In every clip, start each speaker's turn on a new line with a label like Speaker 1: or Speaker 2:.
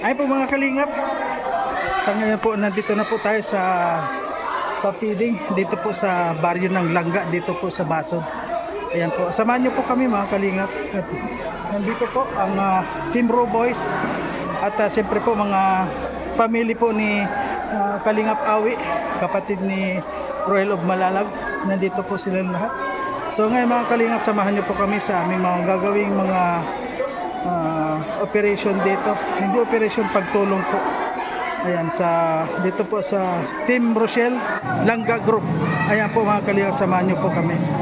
Speaker 1: Ay po mga kalingap. Sa ngayon po, nandito na po tayo sa papiding. Dito po sa baryo ng Langga, dito po sa Basod. Ayan po. Samahan niyo po kami mga kalingap. At nandito po ang ah, Team Raw Boys. At ah, siyempre po mga family po ni ah, Kalingap Awi, kapatid ni Royal of Malalag. Nandito po sila lahat. So ngayon mga kalingap, samahan niyo po kami sa aming mga gagawing mga ah, operation dito. Hindi operation pagtulong po. Ayan sa dito po sa Team Rochelle Langga Group. Ayan po mga kalingap, samahan niyo po kami.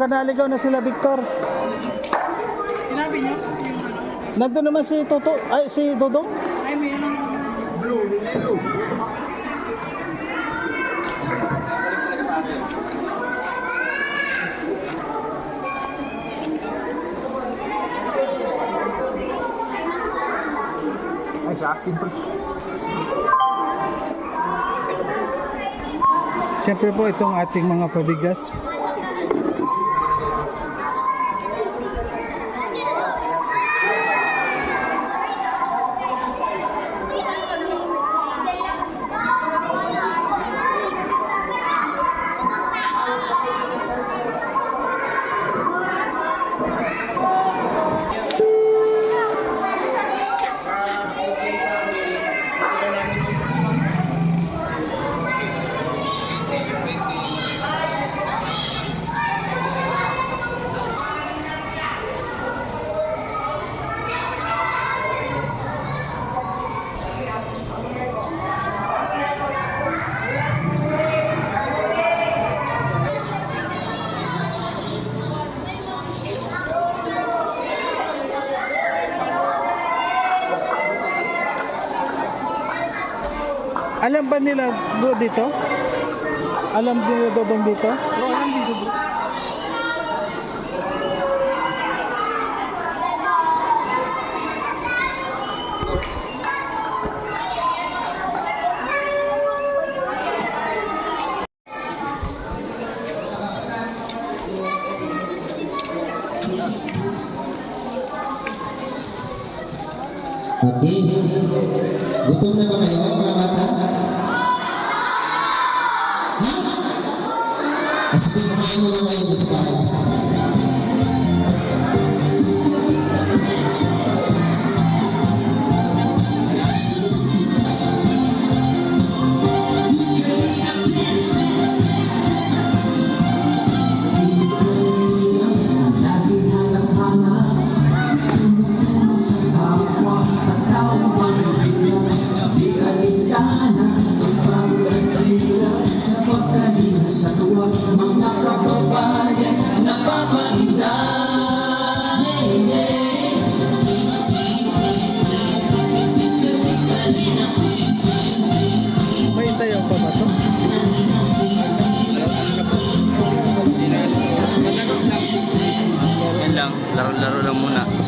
Speaker 1: Baka naligaw na sila Victor.
Speaker 2: Sinabi niyo yung
Speaker 1: Nandun naman si Toto, ay si Dodong.
Speaker 2: ay may ano,
Speaker 3: Ay, sa akin pa.
Speaker 1: Siyempre po itong ating mga pabigas. Alam ba nila bro dito? Alam din nila Dodong dito?
Speaker 2: bro.
Speaker 4: Pinakain mo na kayo gusto.
Speaker 1: May
Speaker 3: laro-laro lang muna.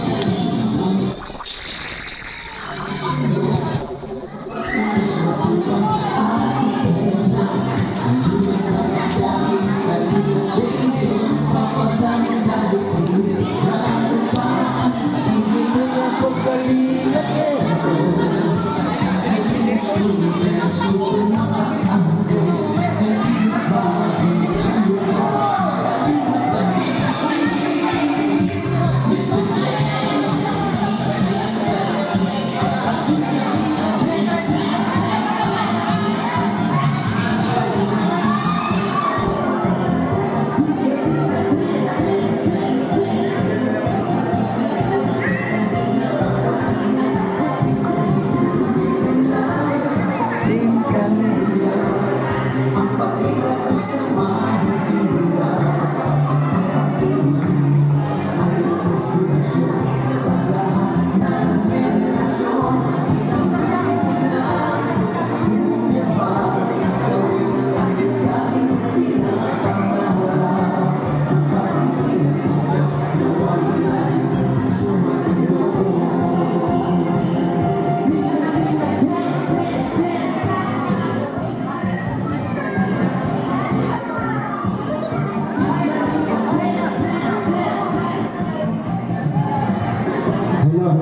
Speaker 4: Loh,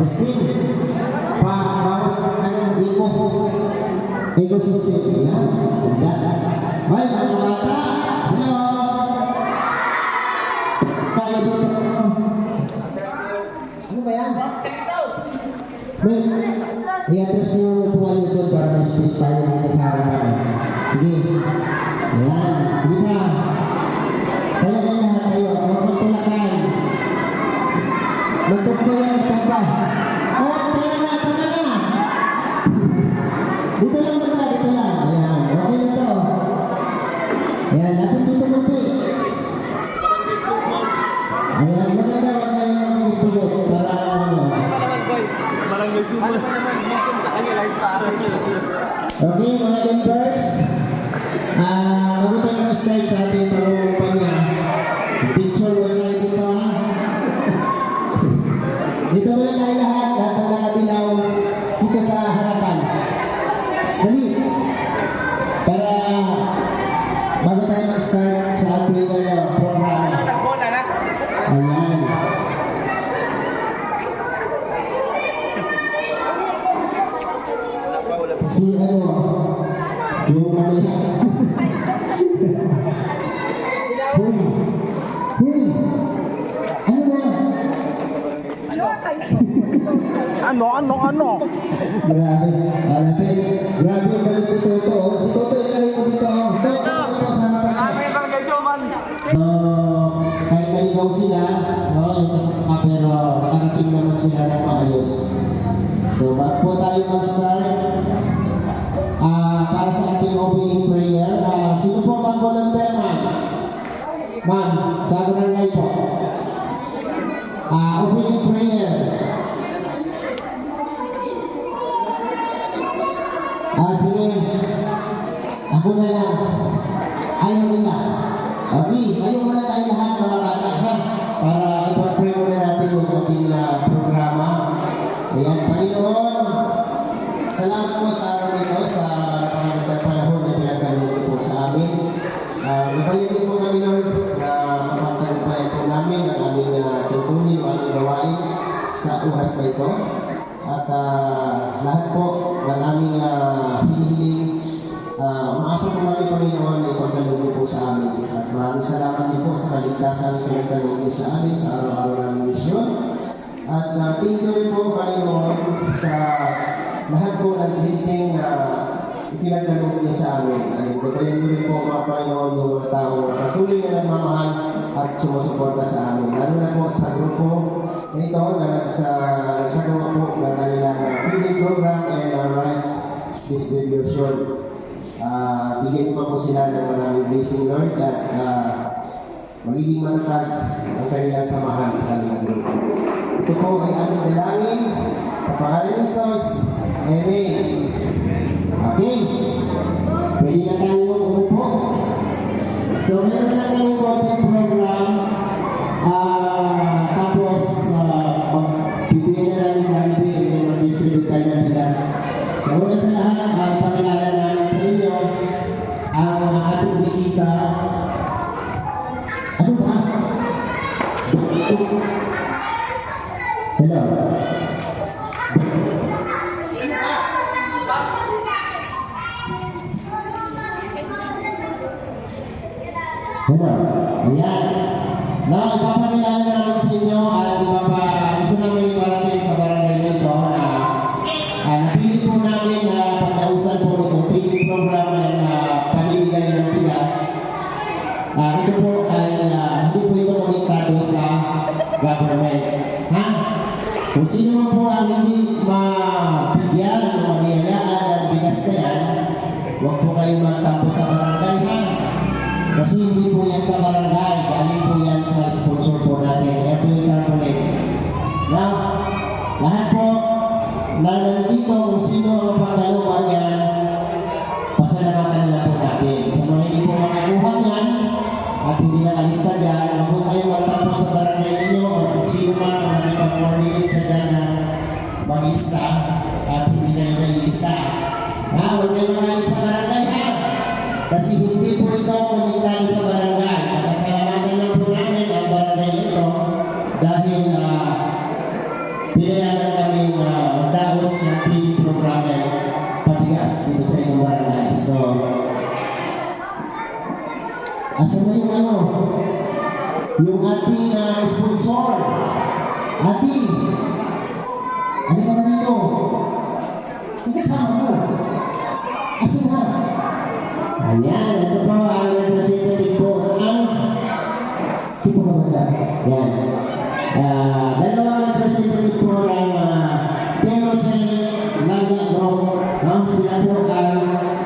Speaker 4: testing. Pak, Baik, mga. Okay, mga members. Ah, bago tayo mag-start sa ating Ano, ano,
Speaker 1: ano?
Speaker 4: Grabe, grabe, grabe yung galing ni Toto. Si dito. Toto, ko. So, kahit naligaw sila, yung kasama pero nakarating naman sila ng maayos. So, bago po tayo mag-start, ah para sa ating opening prayer, ah sino po mag volunteer ma'am? Ma'am, sa barangay po. Ah, opening prayer. Salamat mo sa araw nito, sa pangagandang panahon na pinagkaloob mo po sa amin. Uh, ibayan niyo po kami, Lord, na mapagtagumpayan po namin ang aming uh, tungkulin, ang aming gawain sa oras na ito. At ah, lahat po ng aming uh, hinihiling, uh, umaasa po namin Panginoon na ipagkaloob niyo po sa amin. At maraming salamat din po sa kaligtasan na pinagkaloob niyo sa amin sa araw-araw namin misyon. At uh, thank you rin po Panginoon sa lahat po ng blessing na ipinagkaloob niyo sa amin. Ay, gabayan niyo rin po mga Panginoon yung mga tao na patuloy na nagmamahal at sumusuporta sa amin. Lalo na po sa grupo na ito na nagsa, nagsagawa po ng kanilang feeding program and uh, rice distribution. Uh, bigyan pa po sila ng maraming blessing Lord at uh, magiging matatag ang kanilang samahan sa kanilang grupo. Ito po ay aming dalangin sa pangalan ni Jesus. Amen. Okay. Pwede na tayo umupo. So, meron na tayong konting program. Ah, Ayan. Now, hindi nakalista dyan, huwag po kayong magtampo sa barangay ninyo o sino man ang nakipag-coordinate sa dyan na mag-lista at hindi kayo nailista. Ha, huwag kayo magalit sa barangay ha. Kasi hindi po ito konektado sa barangay. Tipo Mamanda. Yan. Ah, dalawang representative po ng uh, Demosel Langa Group. No? Sila po ang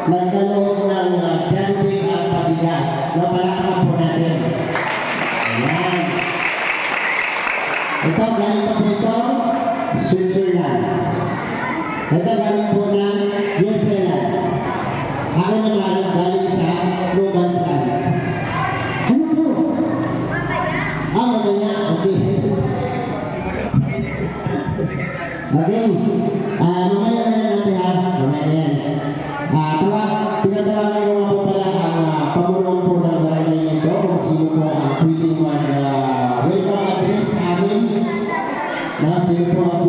Speaker 4: nagdalo ng uh, Janvic at Pabigas. No, palakpakan po natin. Na sino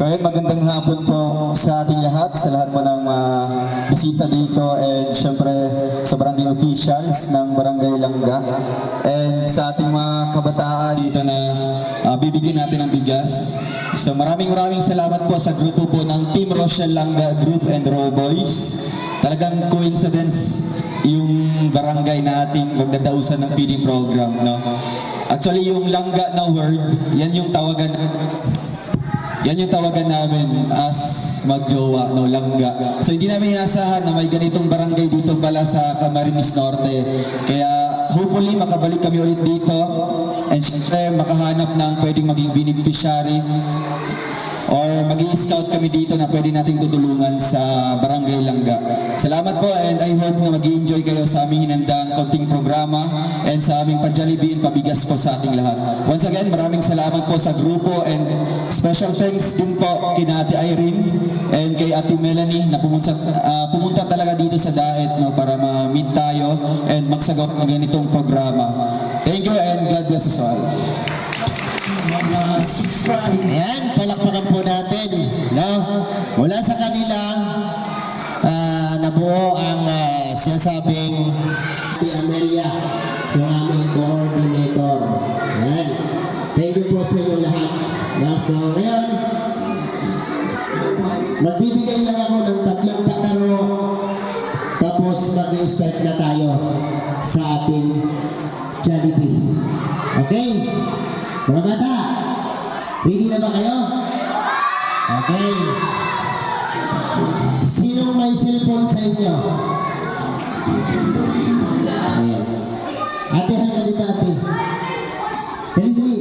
Speaker 5: So ayun, magandang hapon po sa ating lahat, sa lahat po ng ah, bisita dito and syempre sa barangay officials ng Barangay Langga and sa ating mga kabataan dito na ah, bibigyan natin ng bigas. So maraming maraming salamat po sa grupo po ng Team Rochelle Langga Group and Row Boys. Talagang coincidence yung barangay na ating magdadausan ng feeding program. No? Actually, yung langga na word, yan yung tawagan yan yung tawagan namin as magjowa, no, langga. So hindi namin inasahan na may ganitong barangay dito pala sa Camarines Norte. Kaya hopefully makabalik kami ulit dito and syempre makahanap ng pwedeng maging beneficiary or mag scout kami dito na pwede nating tutulungan sa Barangay Langga. Salamat po and I hope na mag enjoy kayo sa aming hinandang konting programa and sa aming pa-Jollibee and pabigas po sa ating lahat. Once again, maraming salamat po sa grupo and special thanks din po kina Ate Irene and kay Ate Melanie na pumunta, ah, pumunta talaga dito sa Daet no, para ma-meet tayo and magsagawa ng ganitong programa. Thank you and God bless us all.
Speaker 4: Ayan, palakpakan po natin. No? Mula sa kanila, ah, nabuo ang uh, sinasabing Ate Amelia, yung aming coordinator. Ayan. Thank you po sa inyo lahat. No? So, ngayon, magbibigay lang ako ng tatlong pataro tapos mag-start na tayo sa ating Jollibee. Okay? Mga bata, ready na ba kayo? Okay. Sinong may cellphone sa inyo? Ayan. Ate, halika dito ate. Dali, dali.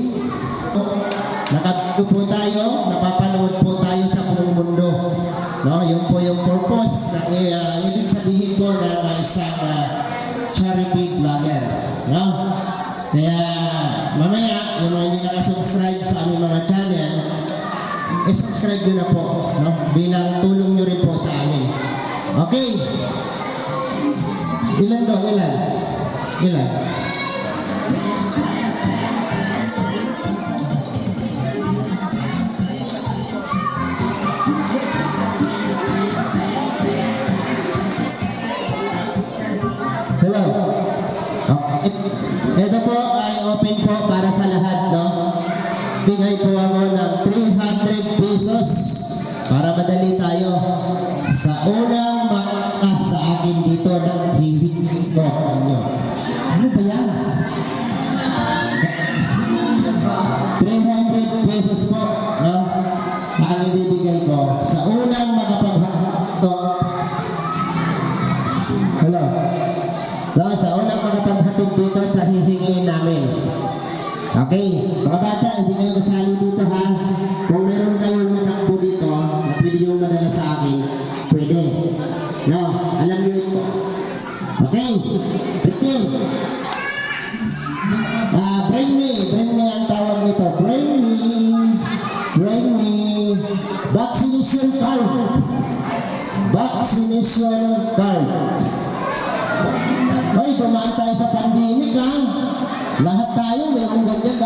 Speaker 4: Ilan? Hello. Oh, it- ito po ay open po para sa lahat, no? Bigay po ako ng 300 pesos para madali tayo sa unang mga sa akin dito ng hilig ko ninyo. Ano ba yan? Okay, Christine. Uh, brain me, brain me ang tawag nito. Brain me, brain me, vaccination card. Vaccination card. Hoy, dumaan tayo sa pandemic ha. Lahat tayo mayroong ganyan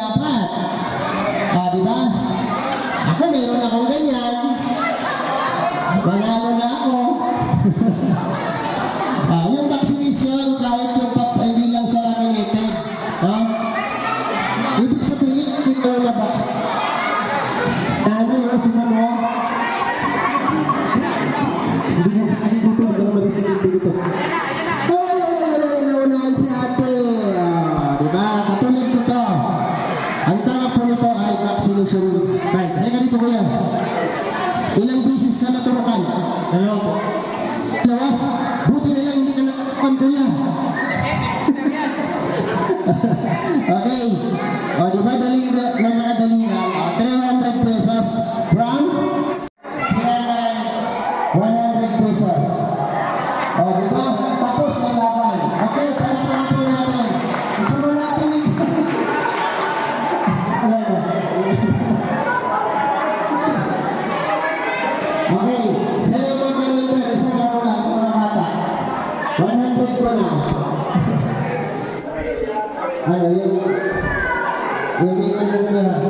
Speaker 4: ini benar-benar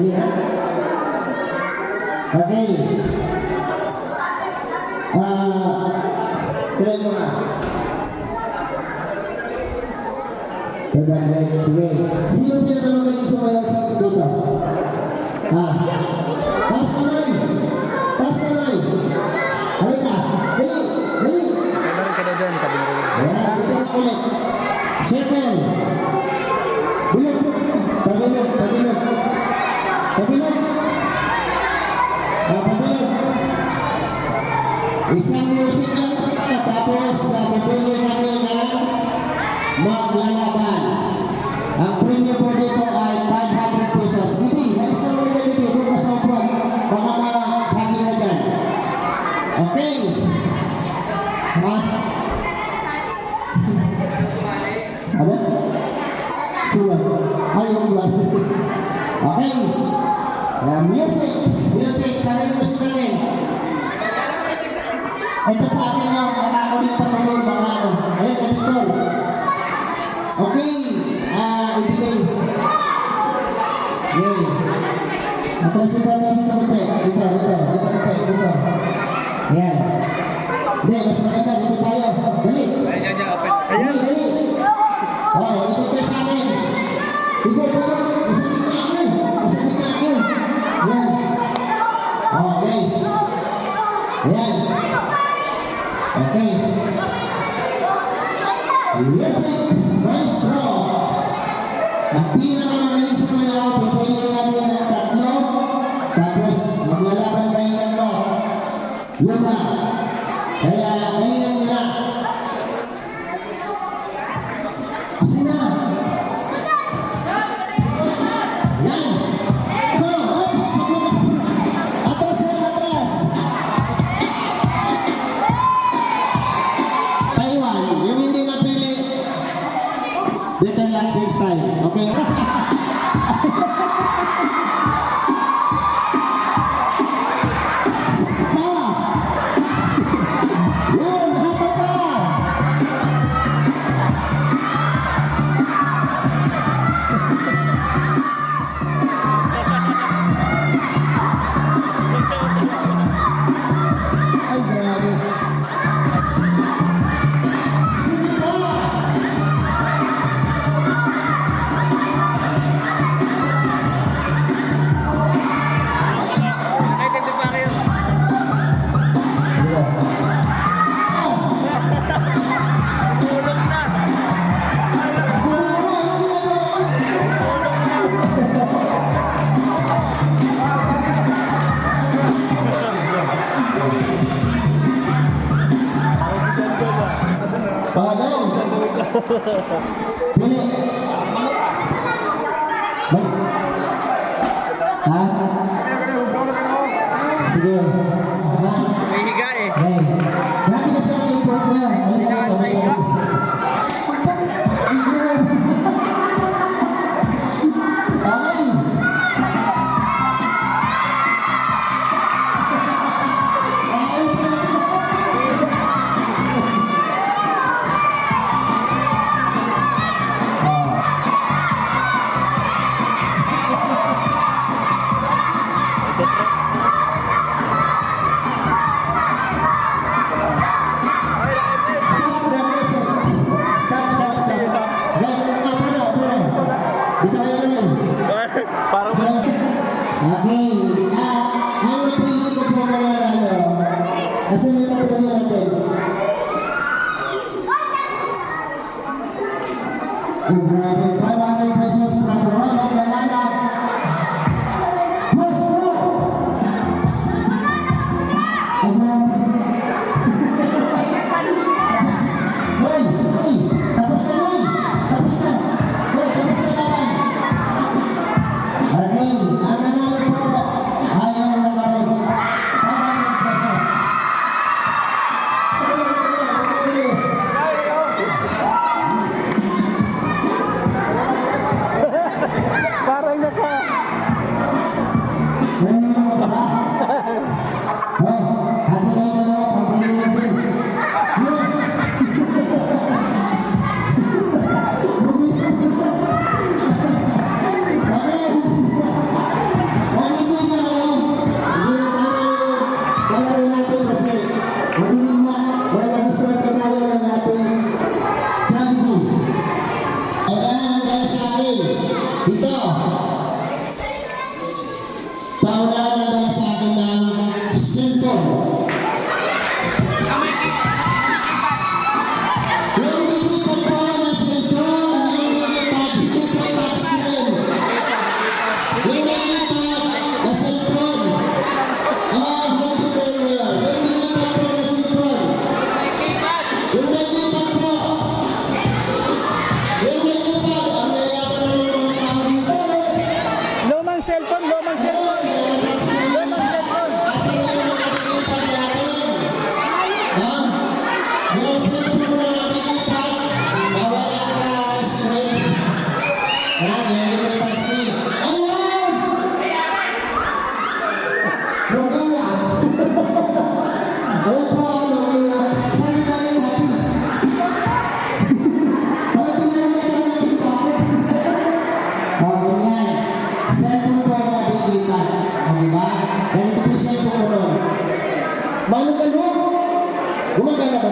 Speaker 4: iya oke okay. uh, terima Dengan baik juga siapa yang menemani semua yang sangat kita ah pas mulai 我会用 Ayan. Okay. Worship Christ Rock. Ang pinakamagaling sa mga ako, pupulin namin ng tatlo, tapos maglalaban kayo ng rock. Yun na. Pagaw! Pili! Ha? Sige.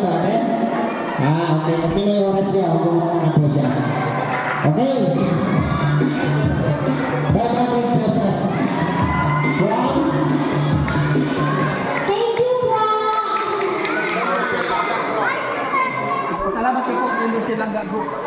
Speaker 6: sa? Ah, okay. Kasi may oras siya. Kumuha na po siya. Okay. Bakit pesos? One.
Speaker 3: Thank you, Rock!
Speaker 4: Salamat po, Indus Silanga Group.